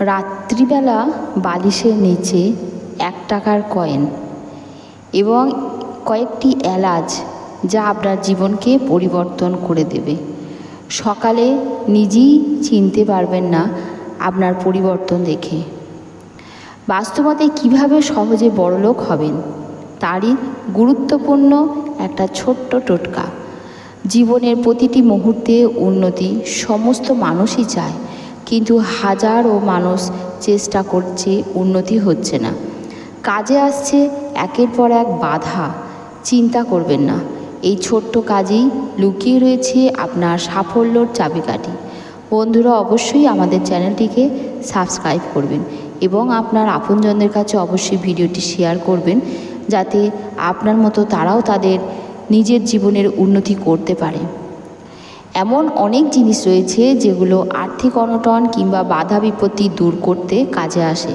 রাত্রিবেলা বালিশের নিচে এক টাকার কয়েন এবং কয়েকটি এলাচ যা আপনার জীবনকে পরিবর্তন করে দেবে। সকালে নিজেই চিনতে পারবেন না আপনার পরিবর্তন দেখে। বাস্তবতে কীভাবে সহজে বড়লোক হবেন, তারই গুরুত্বপূর্ণ একটা ছোট্ট টোটকা। জীবনের প্রতিটি মুহূর্তে উন্নতি সমস্ত মানুষই চায়। কিন্তু হাজারো মানুষ চেষ্টা করছে উন্নতি হচ্ছে না। কাজে আসছে একের পর এক বাধা। চিন্তা করবেন না, এই ছোট্ট কাজেই লুকিয়ে রয়েছে আপনার সাফল্যর চাবিকাঠি। বন্ধুরা, অবশ্যই আমাদের চ্যানেলটিকে সাবস্ক্রাইব করবেন এবং আপনার আপনজনদের কাছে অবশ্যই ভিডিওটি শেয়ার করবেন, যাতে আপনার মতো তারাও তাদের নিজের জীবনের উন্নতি করতে পারে। এমন অনেক জিনিস রয়েছে যেগুলো আর্থিক অনটন কিংবা বাধা বিপত্তি দূর করতে কাজে আসে।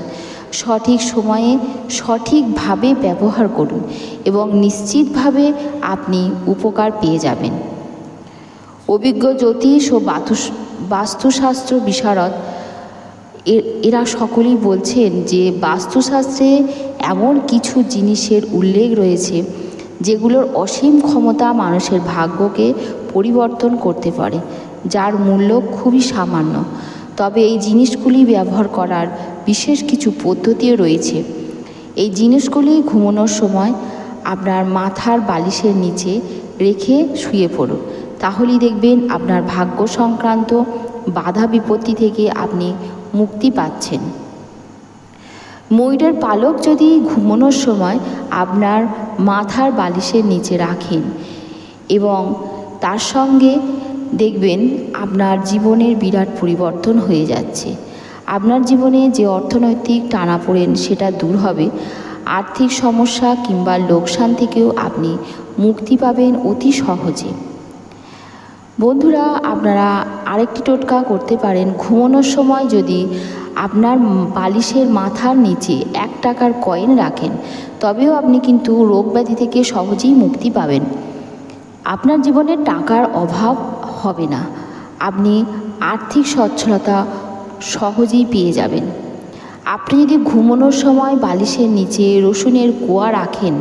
সঠিক সময়ে সঠিকভাবে ব্যবহার করুন এবং নিশ্চিতভাবে আপনি উপকার পেয়ে যাবেন। অভিজ্ঞ জ্যোতিষ ও বাস্তুশাস্ত্র বিশারদ এরা সকলেই বলছেন যে বাস্তুশাস্ত্রে এমন কিছু জিনিসের উল্লেখ রয়েছে যেগুলোর অসীম ক্ষমতা মানুষের ভাগ্যকে পরিবর্তন করতে পারে, যার মূল্য খুবই সামান্য। তবে এই জিনিসগুলি ব্যবহার করার বিশেষ কিছু পদ্ধতিও রয়েছে। এই জিনিসগুলি ঘুমানোর সময় আপনার মাথার বালিশের নিচে রেখে শুয়ে পড়ুন। তাহলেই দেখবেন আপনার ভাগ্য সংক্রান্ত বাধা বিপত্তি থেকে আপনি মুক্তি পাচ্ছেন। ময়ূরের পালক যদি ঘুমানোর সময় আপনার মাথার বালিশের নিচে রাখেন এবং তার সঙ্গে দেখবেন আপনার জীবনের বিরাট পরিবর্তন হয়ে যাচ্ছে। আপনার জীবনে যে অর্থনৈতিক টানাপোড়েন সেটা দূর হবে। আর্থিক সমস্যা কিংবা লোকসান থেকেও আপনি মুক্তি পাবেন অতি সহজে। বন্ধুরা, আপনারা আরেকটি টোটকা করতে পারেন। ঘুমানোর সময় যদি আপনার বালিশের মাথার নিচে এক টাকার কয়েন রাখেন, তবেও আপনি কিন্তু রোগ ব্যাধি থেকে সহজেই মুক্তি পাবেন। আপনার জীবনে টাকার অভাব হবে না। আপনি আর্থিক সচ্ছলতা সহজেই পেয়ে যাবেন। আপনি যদি ঘুমানোর সময় বালিশের নিচে রসুনের কোয়া রাখেন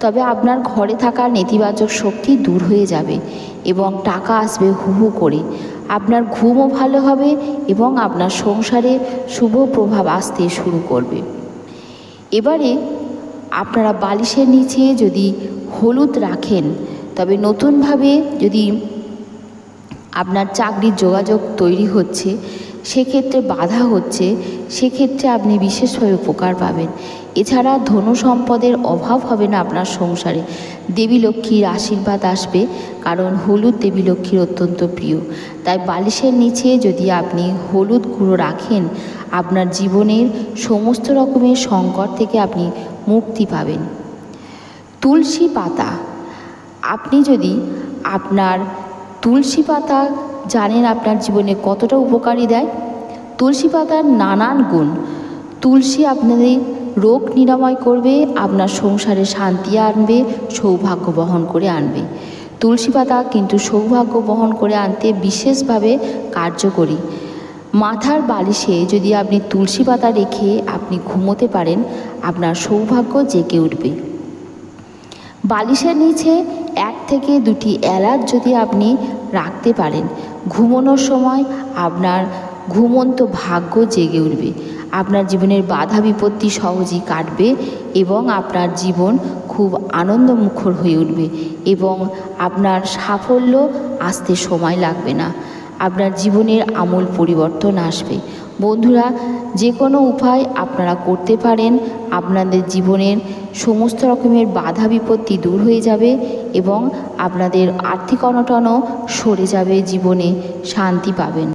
তবে আপনার ঘরে থাকা নেতিবাচক শক্তি দূর হয়ে যাবে এবং টাকা আসবে হু হু করে। আপনার ঘুমও ভালো হবে এবং আপনার সংসারে শুভ প্রভাব আসতে শুরু করবে। এবারে আপনারা বালিশের নিচে যদি হলুদ রাখেন, তবে নতুনভাবে যদি আপনার চাকরির যোগাযোগ তৈরি হচ্ছে সেক্ষেত্রে বাধা হচ্ছে, সেক্ষেত্রে আপনি বিশেষভাবে উপকার পাবেন। এছাড়া ধনু সম্পদের অভাব হবে না আপনার সংসারে। দেবী লক্ষ্মীর আশীর্বাদ আসবে, কারণ হলুদ দেবী লক্ষ্মীর অত্যন্ত প্রিয়। তাই বালিশের নিচে যদি আপনি হলুদ গুঁড়ো রাখেন, আপনার জীবনের সমস্ত রকমের সংকট থেকে আপনি মুক্তি পাবেন। তুলসী পাতা, আপনি যদি আপনার তুলসী পাতা জানেন আপনার জীবনে কতটা উপকারী দেয়? তুলসী পাতার নানান গুণ। তুলসী আপনাদের রোগ নিরাময় করবে, আপনার সংসারে শান্তি আনবে, সৌভাগ্য বহন করে আনবে। তুলসী পাতা কিন্তু সৌভাগ্য বহন করে আনতে বিশেষভাবে কার্যকরী। মাথার বালিশে যদি আপনি তুলসী পাতা রেখে আপনি ঘুমোতে পারেন, আপনার সৌভাগ্য জেগে উঠবে। বালিশের নিচে এক থেকে দুটি এলাচ যদি আপনি রাখতে পারেন, ঘুমানোর সময় আপনার ঘুমন্ত ভাগ্য জেগে উঠবে। আপনার জীবনের বাধা বিপত্তি সহজেই কাটবে এবং আপনার জীবন খুব আনন্দমুখর হয়ে উঠবে এবং আপনার সাফল্য আসতে সময় লাগবে না। আপনার জীবনের আমূল পরিবর্তন আসবে। বন্ধুরা, যে কোনো উপায় আপনারা করতে পারেন। আপনাদের জীবনের সমস্ত রকমের বাধা বিপত্তি দূর হয়ে যাবে এবং আপনাদের আর্থিক অনটনও সরে যাবে, জীবনে শান্তি পাবেন।